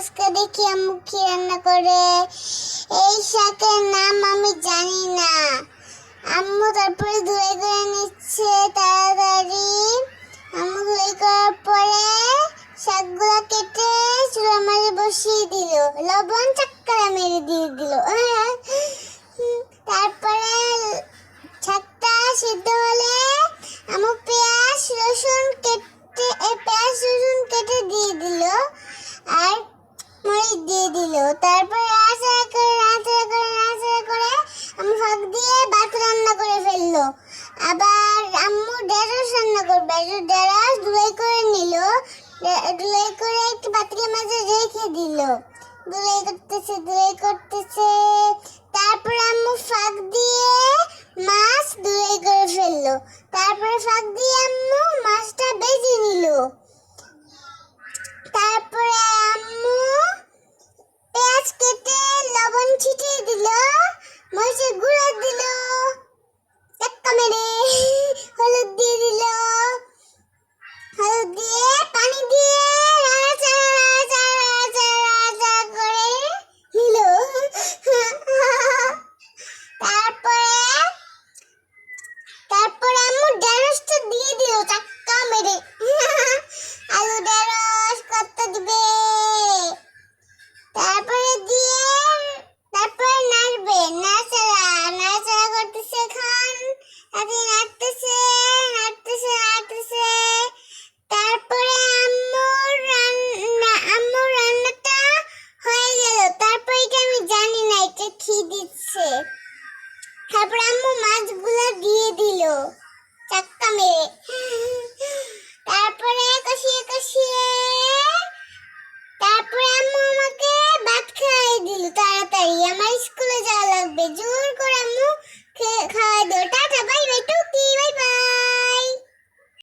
আজকে দেখি আম্মু কি রান্না করে। এই শাকের নাম আমি জানি না। আম্মু তারপরে ধুয়ে করে নিচ্ছে তাড়াতাড়ি। আম্মু ধুয়ে করার পরে শাকগুলো কেটে চুলা বসিয়ে দিল। লবণ চাক্কারা মেরে দিয়ে দিল। হ্যাঁ। তারপরে ঢেঁড়স রান্না করবে? ঢেঁড়স ধুলাই করে নিল ধুলাই করে একটি পাতিলের মাঝে রেখে দিল। ধুলাই করতেছে ধুলাই করতেছে। তারপর আমি ফাঁক তাড়াতাড়ি আমার স্কুলে যাওয়া লাগবে জু